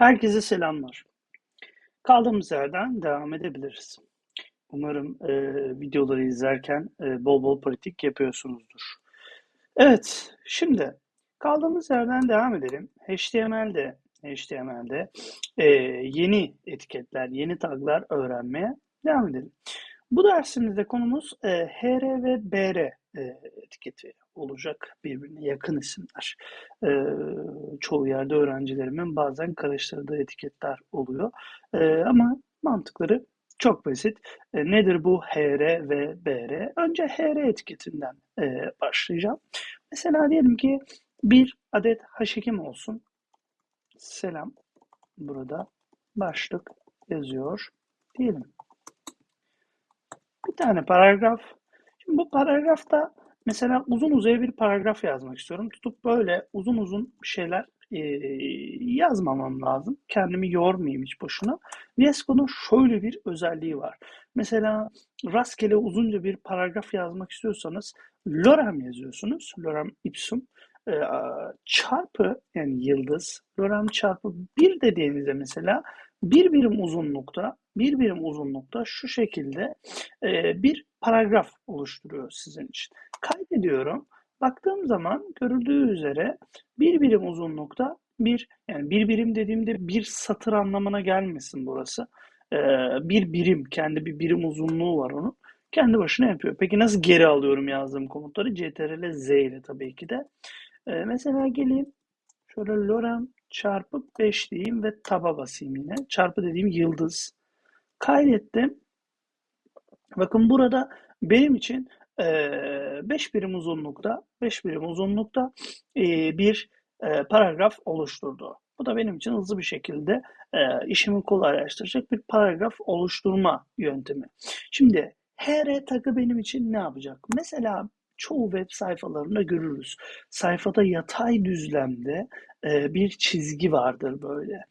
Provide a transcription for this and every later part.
Herkese selamlar. Kaldığımız yerden devam edebiliriz. Umarım e, videoları izlerken e, bol bol pratik yapıyorsunuzdur. Evet, şimdi kaldığımız yerden devam edelim. HTML'de HTML'de e, yeni etiketler, yeni taglar öğrenmeye devam edelim. Bu dersimizde konumuz e, HR ve BR e, etiketi olacak birbirine yakın isimler. E, çoğu yerde öğrencilerimin bazen karıştırdığı etiketler oluyor. E, ama mantıkları çok basit. E, nedir bu HR ve BR? Önce HR etiketinden e, başlayacağım. Mesela diyelim ki bir adet haşekim olsun. Selam. Burada başlık yazıyor diyelim. Bir tane paragraf. Şimdi bu paragrafta mesela uzun uzaya bir paragraf yazmak istiyorum. Tutup böyle uzun uzun şeyler e, yazmamam lazım. Kendimi yormayayım hiç boşuna. VS Code'un şöyle bir özelliği var. Mesela rastgele uzunca bir paragraf yazmak istiyorsanız lorem yazıyorsunuz. Lorem ipsum e, çarpı yani yıldız lorem çarpı bir dediğinizde mesela bir birim uzunlukta bir birim uzunlukta şu şekilde e, bir paragraf oluşturuyor sizin için. Kaydediyorum. Baktığım zaman görüldüğü üzere bir birim uzunlukta bir yani bir birim dediğimde bir satır anlamına gelmesin burası. Ee, bir birim kendi bir birim uzunluğu var onun. Kendi başına yapıyor. Peki nasıl geri alıyorum yazdığım komutları? CTRL Z ile tabii ki de. Ee, mesela geleyim şöyle lorem çarpı 5 diyeyim ve taba basayım yine. Çarpı dediğim yıldız. Kaydettim. Bakın burada benim için 5 birim uzunlukta 5 birim uzunlukta bir paragraf oluşturdu. Bu da benim için hızlı bir şekilde işimi kolaylaştıracak bir paragraf oluşturma yöntemi. Şimdi HR tagı benim için ne yapacak? Mesela çoğu web sayfalarında görürüz. Sayfada yatay düzlemde bir çizgi vardır böyle.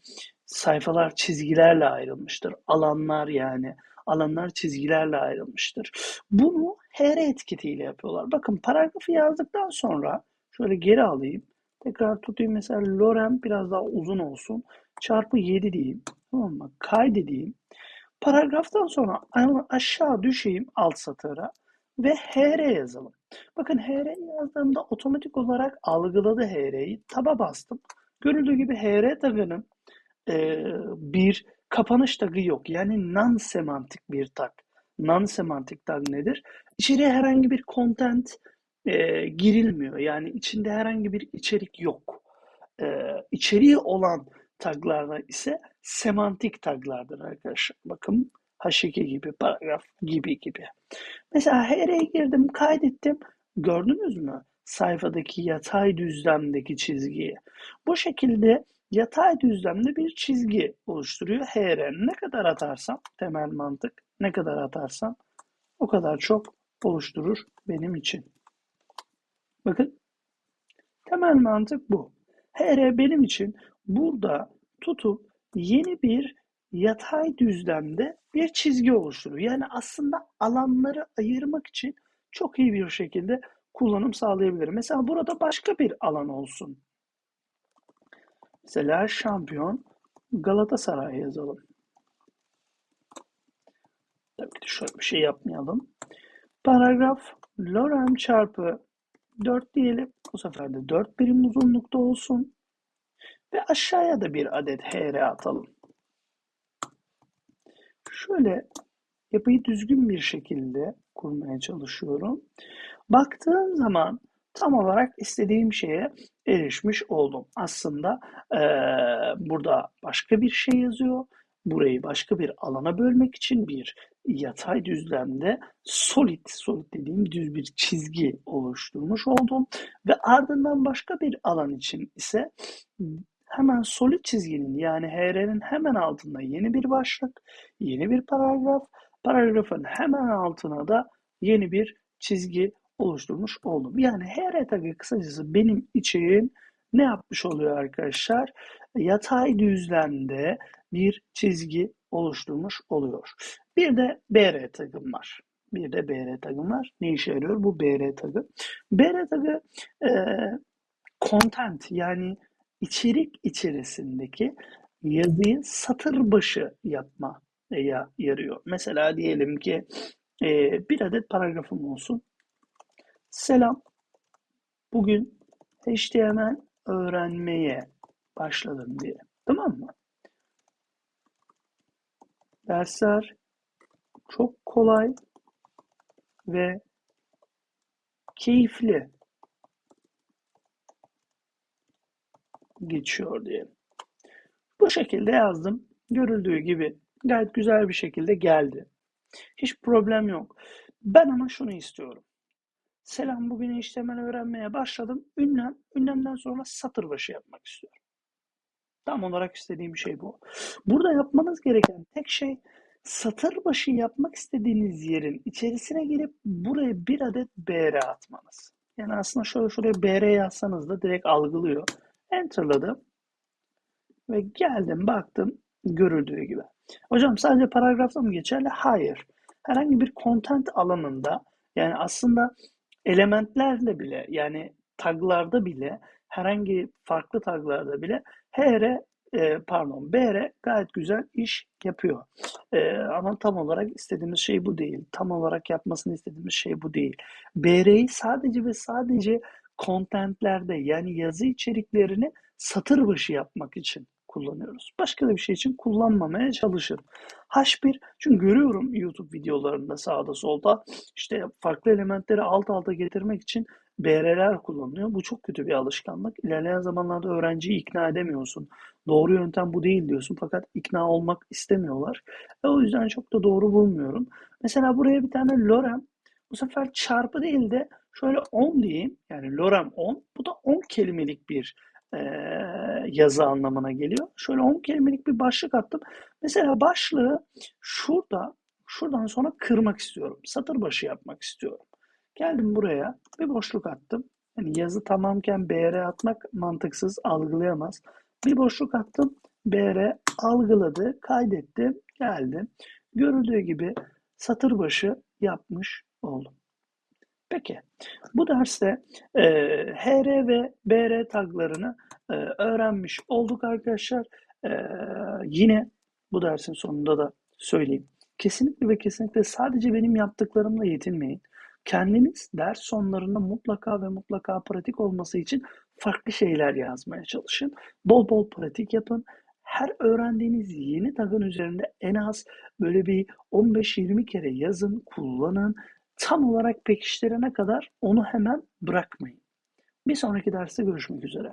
Sayfalar çizgilerle ayrılmıştır. Alanlar yani alanlar çizgilerle ayrılmıştır. Bunu HR etiketiyle yapıyorlar. Bakın paragrafı yazdıktan sonra şöyle geri alayım. Tekrar tutayım mesela lorem biraz daha uzun olsun. Çarpı 7 diyeyim. Tamam mı? Kaydedeyim. Paragraftan sonra aşağı düşeyim alt satıra ve HR yazalım. Bakın HR yazdığımda otomatik olarak algıladı HR'yi. Taba bastım. Görüldüğü gibi HR tagının e, bir kapanış tagı yok. Yani non-semantik bir tag. Non-semantik tag nedir? İçeriye herhangi bir content e, girilmiyor. Yani içinde herhangi bir içerik yok. E, içeriği olan taglarda ise semantik taglardır arkadaşlar. Bakın H2 gibi, paragraf gibi gibi. Mesela HR'ye girdim, kaydettim. Gördünüz mü? Sayfadaki yatay düzlemdeki çizgiyi. Bu şekilde yatay düzlemde bir çizgi oluşturuyor. HR ne kadar atarsam temel mantık ne kadar atarsam o kadar çok oluşturur benim için. Bakın temel mantık bu. HR benim için burada tutup yeni bir yatay düzlemde bir çizgi oluşturuyor. Yani aslında alanları ayırmak için çok iyi bir şekilde kullanım sağlayabilirim. Mesela burada başka bir alan olsun. Mesela şampiyon Galatasaray yazalım. Tabii ki şöyle bir şey yapmayalım. Paragraf lorem çarpı 4 diyelim. Bu sefer de 4 birim uzunlukta olsun. Ve aşağıya da bir adet hr atalım. Şöyle yapıyı düzgün bir şekilde kurmaya çalışıyorum. Baktığım zaman tam olarak istediğim şeye erişmiş oldum. Aslında e, burada başka bir şey yazıyor. Burayı başka bir alana bölmek için bir yatay düzlemde solid, solid dediğim düz bir çizgi oluşturmuş oldum. Ve ardından başka bir alan için ise hemen solid çizginin yani HR'nin hemen altında yeni bir başlık, yeni bir paragraf, paragrafın hemen altına da yeni bir çizgi oluşturmuş oldum. Yani HR tagı kısacası benim için ne yapmış oluyor arkadaşlar? Yatay düzlemde bir çizgi oluşturmuş oluyor. Bir de BR tagım var. Bir de BR tagım var. Ne işe yarıyor bu BR tagı? BR tagı e, content yani içerik içerisindeki yazıyı satır başı yapmaya yarıyor. Mesela diyelim ki e, bir adet paragrafım olsun. Selam. Bugün HTML öğrenmeye başladım diye. Tamam mı? Dersler çok kolay ve keyifli geçiyor diyelim. Bu şekilde yazdım. Görüldüğü gibi gayet güzel bir şekilde geldi. Hiç problem yok. Ben ama şunu istiyorum. Selam bugün HTML öğrenmeye başladım. Ünlem, ünlemden sonra satır başı yapmak istiyorum. Tam olarak istediğim şey bu. Burada yapmanız gereken tek şey satır başı yapmak istediğiniz yerin içerisine girip buraya bir adet BR atmanız. Yani aslında şöyle şuraya BR yazsanız da direkt algılıyor. Enter'ladım ve geldim baktım görüldüğü gibi. Hocam sadece paragrafta mı geçerli? Hayır. Herhangi bir content alanında yani aslında elementlerle bile yani taglarda bile herhangi farklı taglarda bile HR e, pardon BR gayet güzel iş yapıyor. E, ama tam olarak istediğimiz şey bu değil. Tam olarak yapmasını istediğimiz şey bu değil. BR'yi sadece ve sadece contentlerde yani yazı içeriklerini satır başı yapmak için kullanıyoruz. Başka da bir şey için kullanmamaya çalışın. H1 çünkü görüyorum YouTube videolarında sağda solda işte farklı elementleri alt alta getirmek için BR'ler kullanılıyor. Bu çok kötü bir alışkanlık. İlerleyen zamanlarda öğrenciyi ikna edemiyorsun. Doğru yöntem bu değil diyorsun fakat ikna olmak istemiyorlar. Ve o yüzden çok da doğru bulmuyorum. Mesela buraya bir tane lorem bu sefer çarpı değil de şöyle 10 diyeyim. Yani lorem 10. Bu da 10 kelimelik bir e, yazı anlamına geliyor. Şöyle 10 kelimelik bir başlık attım. Mesela başlığı şurada, şuradan sonra kırmak istiyorum. Satır başı yapmak istiyorum. Geldim buraya bir boşluk attım. Yani yazı tamamken BR atmak mantıksız, algılayamaz. Bir boşluk attım. BR algıladı, kaydetti, geldim. Görüldüğü gibi satır başı yapmış oldum. Peki, bu derste e, HR ve BR taglarını e, öğrenmiş olduk arkadaşlar. E, yine bu dersin sonunda da söyleyeyim. Kesinlikle ve kesinlikle sadece benim yaptıklarımla yetinmeyin. Kendiniz ders sonlarında mutlaka ve mutlaka pratik olması için farklı şeyler yazmaya çalışın. Bol bol pratik yapın. Her öğrendiğiniz yeni tagın üzerinde en az böyle bir 15-20 kere yazın, kullanın tam olarak pekiştirene kadar onu hemen bırakmayın. Bir sonraki derste görüşmek üzere.